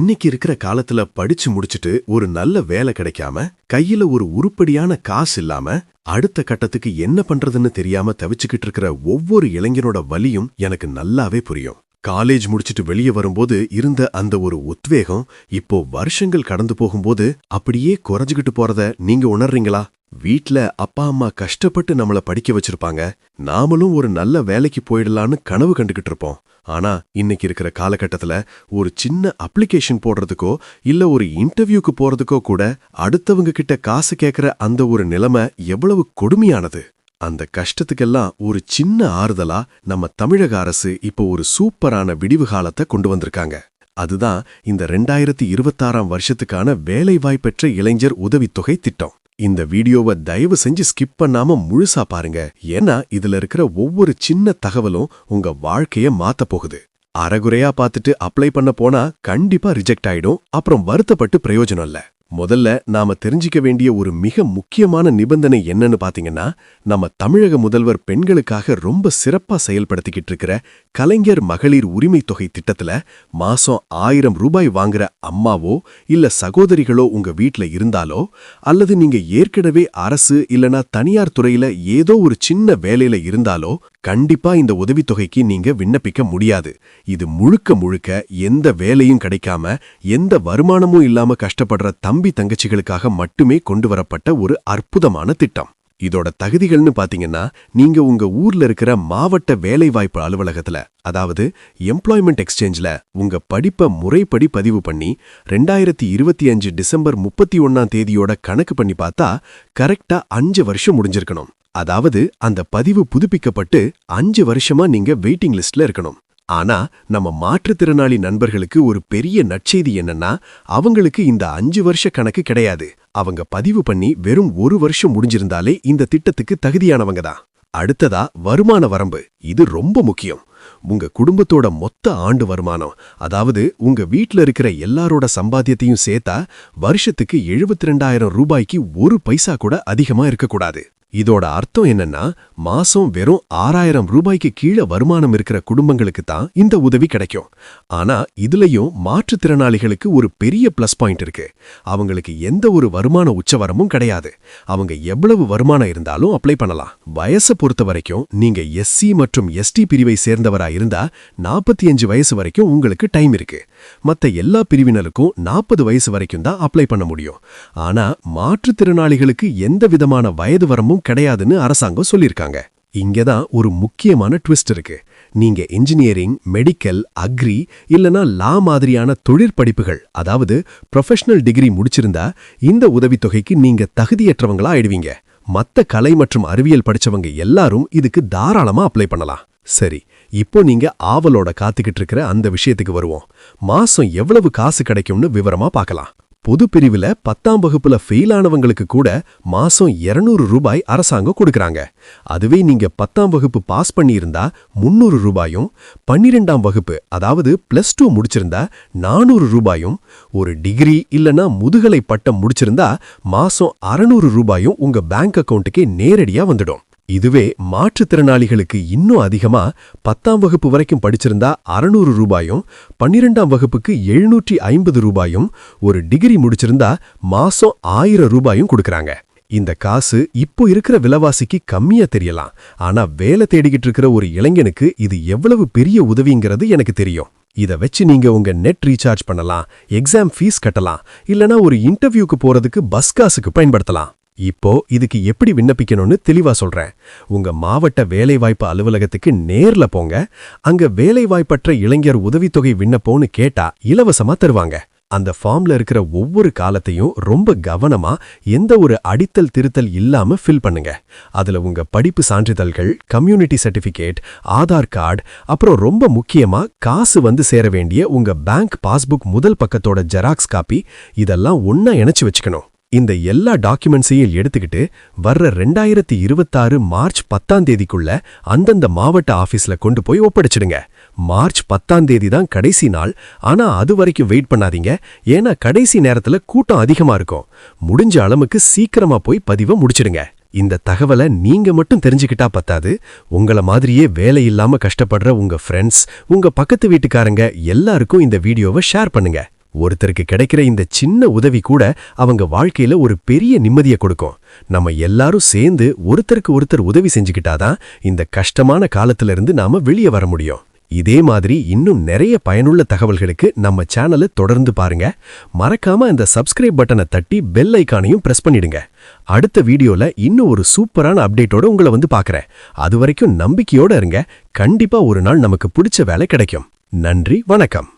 இன்னைக்கு இருக்கிற காலத்துல படிச்சு முடிச்சுட்டு ஒரு நல்ல வேலை கிடைக்காம கையில ஒரு உருப்படியான காசு இல்லாம அடுத்த கட்டத்துக்கு என்ன பண்றதுன்னு தெரியாம தவிச்சுக்கிட்டு இருக்கிற ஒவ்வொரு இளைஞனோட வலியும் எனக்கு நல்லாவே புரியும். காலேஜ் முடிச்சிட்டு வெளியே வரும்போது இருந்த அந்த ஒரு உத்வேகம் இப்போ வருஷங்கள் கடந்து போகும்போது அப்படியே குறைஞ்சுகிட்டு போறத நீங்க உணர்றீங்களா? வீட்ல அப்பா அம்மா கஷ்டப்பட்டு நம்மள படிக்க வச்சிருப்பாங்க. நாமளும் ஒரு நல்ல வேலைக்கு போயிடலான்னு கனவு கண்டுகிட்டு இருப்போம். ஆனா இன்னைக்கு இருக்கிற காலகட்டத்துல ஒரு சின்ன அப்ளிகேஷன் போடுறதுக்கோ இல்ல ஒரு இன்டர்வியூக்கு போறதுக்கோ கூட அடுத்தவங்க கிட்ட காசு கேக்குற அந்த ஒரு நிலைமை எவ்வளவு கொடுமையானது. அந்த கஷ்டத்துக்கெல்லாம் ஒரு சின்ன ஆறுதலா நம்ம தமிழக அரசு இப்போ ஒரு சூப்பரான விடிவு காலத்தை கொண்டு வந்திருக்காங்க. அதுதான் இந்த ரெண்டாயிரத்தி இருபத்தாறாம் வருஷத்துக்கான வேலைவாய்ப்பெற்ற இளைஞர் உதவித்தொகை திட்டம். இந்த வீடியோவை தயவு செஞ்சு ஸ்கிப் பண்ணாம முழுசா பாருங்க. ஏன்னா இதுல இருக்கிற ஒவ்வொரு சின்ன தகவலும் உங்க வாழ்க்கைய மாத்த போகுது. அறகுறையா பார்த்துட்டு அப்ளை பண்ண போனா கண்டிப்பா ரிஜெக்ட் ஆயிடும். அப்புறம் வருத்தப்பட்டு பிரயோஜனம் இல்ல. முதல்ல நாம தெரிஞ்சிக்க வேண்டிய ஒரு மிக முக்கியமான நிபந்தனை என்னன்னு பாத்தீங்கன்னா நம்ம தமிழக முதல்வர் பெண்களுக்காக ரொம்ப சிறப்பா செயல்படுத்திக்கிட்டு இருக்கிற கலைஞர் மகளிர் உரிமை தொகை திட்டத்துல மாசம் ஆயிரம் ரூபாய் வாங்குற அம்மாவோ இல்ல சகோதரிகளோ உங்க வீட்ல இருந்தாலோ அல்லது நீங்க ஏற்கனவே அரசு இல்லனா தனியார் துறையில ஏதோ ஒரு சின்ன வேலையில இருந்தாலோ கண்டிப்பா இந்த உதவித்தொகைக்கு நீங்க விண்ணப்பிக்க முடியாது. இது முழுக்க முழுக்க எந்த வேலையும் கிடைக்காம எந்த வருமானமும் இல்லாம கஷ்டப்படுற தம்பி தங்கச்சிகளுக்காக மட்டுமே கொண்டு வரப்பட்ட ஒரு அற்புதமான திட்டம். இதோட தகுதிகள்னு பாத்தீங்கன்னா நீங்க உங்க ஊர்ல இருக்கிற மாவட்ட வேலைவாய்ப்பு அலுவலகத்துல அதாவது எம்ப்ளாய்மெண்ட் எக்ஸ்சேஞ்ச்ல உங்க படிப்பை முறைப்படி பதிவு பண்ணி ரெண்டாயிரத்தி இருபத்தி அஞ்சு டிசம்பர் முப்பத்தி ஒன்னாம் தேதியோட கணக்கு பண்ணி பார்த்தா கரெக்டா அஞ்சு வருஷம் முடிஞ்சிருக்கணும். அதாவது அந்த பதிவு புதுப்பிக்கப்பட்டு அஞ்சு வருஷமா நீங்க வெயிட்டிங் லிஸ்ட்ல இருக்கணும். ஆனா நம்ம மாற்றுத்திறனாளி நண்பர்களுக்கு ஒரு பெரிய நற்செய்தி என்னன்னா அவங்களுக்கு இந்த அஞ்சு வருஷ கணக்கு கிடையாது. அவங்க பதிவு பண்ணி வெறும் ஒரு வருஷம் முடிஞ்சிருந்தாலே இந்த திட்டத்துக்கு தகுதியானவங்க தான். அடுத்ததா வருமான வரம்பு. இது ரொம்ப முக்கியம். உங்க குடும்பத்தோட மொத்த ஆண்டு வருமானம் அதாவது உங்க வீட்ல இருக்கிற எல்லாரோட சம்பாத்தியத்தையும் சேர்த்தா வருஷத்துக்கு எழுபத்தி ரெண்டாயிரம் ரூபாய்க்கு ஒரு பைசா கூட அதிகமா இருக்கக்கூடாது. இதோட அர்த்தம் என்னன்னா மாசம் வெறும் ஆறாயிரம் ரூபாய்க்கு கீழே வருமானம் இருக்கிற குடும்பங்களுக்கு தான் இந்த உதவி கிடைக்கும். ஆனா இதுலயும் மாற்றுத்திறனாளிகளுக்கு ஒரு பெரிய பிளஸ் பாயிண்ட் இருக்கு. அவங்களுக்கு எந்த ஒரு வருமான உச்சவரமும் கிடையாது. அவங்க எவ்வளவு வருமானம் இருந்தாலும் அப்ளை பண்ணலாம். வயசை பொறுத்த வரைக்கும் நீங்க எஸ்சி மற்றும் எஸ்டி பிரிவை சேர்ந்தவரா இருந்தா நாற்பத்தி அஞ்சு வயசு வரைக்கும் உங்களுக்கு டைம் இருக்கு. மத்த எல்லா பிரிவினருக்கும் நாற்பது வயசு வரைக்கும் தான் அப்ளை பண்ண முடியும். ஆனா மாற்றுத்திறனாளிகளுக்கு எந்த விதமான வயது வரமும் கிடையாதுன்னு அரசாங்கம் சொல்லியிருக்காங்க. இங்கதான் ஒரு முக்கியமான ட்விஸ்ட் இருக்கு. நீங்க இன்ஜினியரிங் மெடிக்கல் அக்ரி இல்லனா லா மாதிரியான தொழிற்படிப்புகள் அதாவது ப்ரொஃபஷனல் டிகிரி முடிச்சிருந்தா இந்த உதவித்தொகைக்கு நீங்க தகுதியற்றவங்களா ஆயிடுவீங்க. மத்த கலை மற்றும் அறிவியல் படிச்சவங்க எல்லாரும் இதுக்கு தாராளமா அப்ளை பண்ணலாம். சரி இப்போ நீங்க ஆவலோட காத்துக்கிட்டு இருக்கிற அந்த விஷயத்துக்கு வருவோம். மாசம் எவ்வளவு காசு கிடைக்கும்னு விவரமா பார்க்கலாம். பொது பிரிவுல பத்தாம் வகுப்புல ஃபெயில் ஆனவங்களுக்கு கூட மாசம் 200 ரூபாய் அரசாங்கம் கொடுக்கறாங்க. அதுவே நீங்க பத்தாம் வகுப்பு பாஸ் பண்ணியிருந்தா முன்னூறு ரூபாயும் பன்னிரெண்டாம் வகுப்பு அதாவது பிளஸ் டூ முடிச்சிருந்தா நானூறு ரூபாயும் ஒரு டிகிரி இல்லனா முதுகலை பட்டம் முடிச்சிருந்தா மாசம் அறநூறு ரூபாயும் உங்க பேங்க் அக்கவுண்ட்டுக்கே நேரடியா வந்துடும். இதுவே மாற்றுத்திறனாளிகளுக்கு இன்னும் அதிகமா பத்தாம் வகுப்பு வரைக்கும் படிச்சிருந்தா அறநூறு ரூபாயும் பன்னிரெண்டாம் வகுப்புக்கு எழுநூற்றி ஐம்பது ரூபாயும் ஒரு டிகிரி முடிச்சிருந்தா மாசம் ஆயிரம் ரூபாயும் கொடுக்கறாங்க. இந்த காசு இப்போ இருக்கிற விலைவாசிக்கு கம்மியா தெரியலாம். ஆனா வேலை தேடிக்கிட்டு இருக்கிற ஒரு இளைஞனுக்கு இது எவ்வளவு பெரிய உதவிங்கிறது எனக்கு தெரியும். இத வச்சு நீங்க உங்க நெட் ரீசார்ஜ் பண்ணலாம் எக்ஸாம் ஃபீஸ் கட்டலாம் இல்லனா ஒரு இன்டர்வியூக்கு போறதுக்கு பஸ் காசுக்கு பயன்படுத்தலாம். இப்போ இதுக்கு எப்படி விண்ணப்பிக்கணும்னு தெளிவா சொல்றேன். உங்க மாவட்ட வேலைவாய்ப்பு அலுவலகத்துக்கு நேர்ல போங்க. அங்க வேலைவாய்ப்பற்ற இளைஞர் உதவித்தொகை விண்ணப்பம்னு கேட்டா இலவசமா தருவாங்க. அந்த ஃபார்ம்ல இருக்கிற ஒவ்வொரு காலத்தையும் ரொம்ப கவனமா எந்த ஒரு அடித்தல் திருத்தல் இல்லாம ஃபில் பண்ணுங்க. அதுல உங்க படிப்பு சான்றிதழ்கள் கம்யூனிட்டி சர்டிபிகேட் ஆதார் கார்டு அப்புறம் ரொம்ப முக்கியமா காசு வந்து சேர வேண்டிய உங்க பேங்க் பாஸ்புக் முதல் பக்கத்தோட ஜெராக்ஸ் காப்பி இதெல்லாம் ஒன்னா இணைச்சு வச்சுக்கணும். இந்த எல்லா டாக்குமெண்ட்ஸையும் எடுத்துக்கிட்டு வர்ற ரெண்டாயிரத்தி இருபத்தாறு மார்ச் பத்தாம் தேதிக்குள்ள அந்தந்த மாவட்ட ஆஃபீஸ்ல கொண்டு போய் ஒப்படைச்சிடுங்க. மார்ச் பத்தாம் தேதி தான் கடைசி நாள். ஆனா அது வரைக்கும் வெயிட் பண்ணாதீங்க. ஏன்னா கடைசி நேரத்துல கூட்டம் அதிகமா இருக்கும். முடிஞ்ச அளவுக்கு சீக்கிரமா போய் பதிவை முடிச்சிடுங்க. இந்த தகவலை நீங்க மட்டும் தெரிஞ்சுக்கிட்டா பத்தாது. உங்கள மாதிரியே வேலை இல்லாம கஷ்டப்படுற உங்க ஃப்ரெண்ட்ஸ் உங்க பக்கத்து வீட்டுக்காரங்க எல்லாருக்கும் இந்த வீடியோவை ஷேர் பண்ணுங்க. ஒருத்தருக்கு கிடைக்கிற இந்த சின்ன உதவி கூட அவங்க வாழ்க்கையில ஒரு பெரிய நிம்மதியை கொடுக்கும். நம்ம எல்லாரும் சேர்ந்து ஒருத்தருக்கு ஒருத்தர் உதவி செஞ்சுக்கிட்டாதான் இந்த கஷ்டமான காலத்துல இருந்து நாம வெளியே வர முடியும். இதே மாதிரி இன்னும் நிறைய பயனுள்ள தகவல்களுக்கு நம்ம சேனலை தொடர்ந்து பாருங்க. மறக்காம அந்த சப்ஸ்கிரைப் பட்டனை தட்டி பெல் ஐக்கானையும் பிரஸ் பண்ணிடுங்க. அடுத்த வீடியோல இன்னும் ஒரு சூப்பரான அப்டேட்டோட உங்களை வந்து பாக்குறேன் அது வரைக்கும் நம்பிக்கையோட இருங்க. கண்டிப்பா ஒரு நாள் நமக்கு பிடிச்ச வேலை கிடைக்கும். நன்றி வணக்கம்.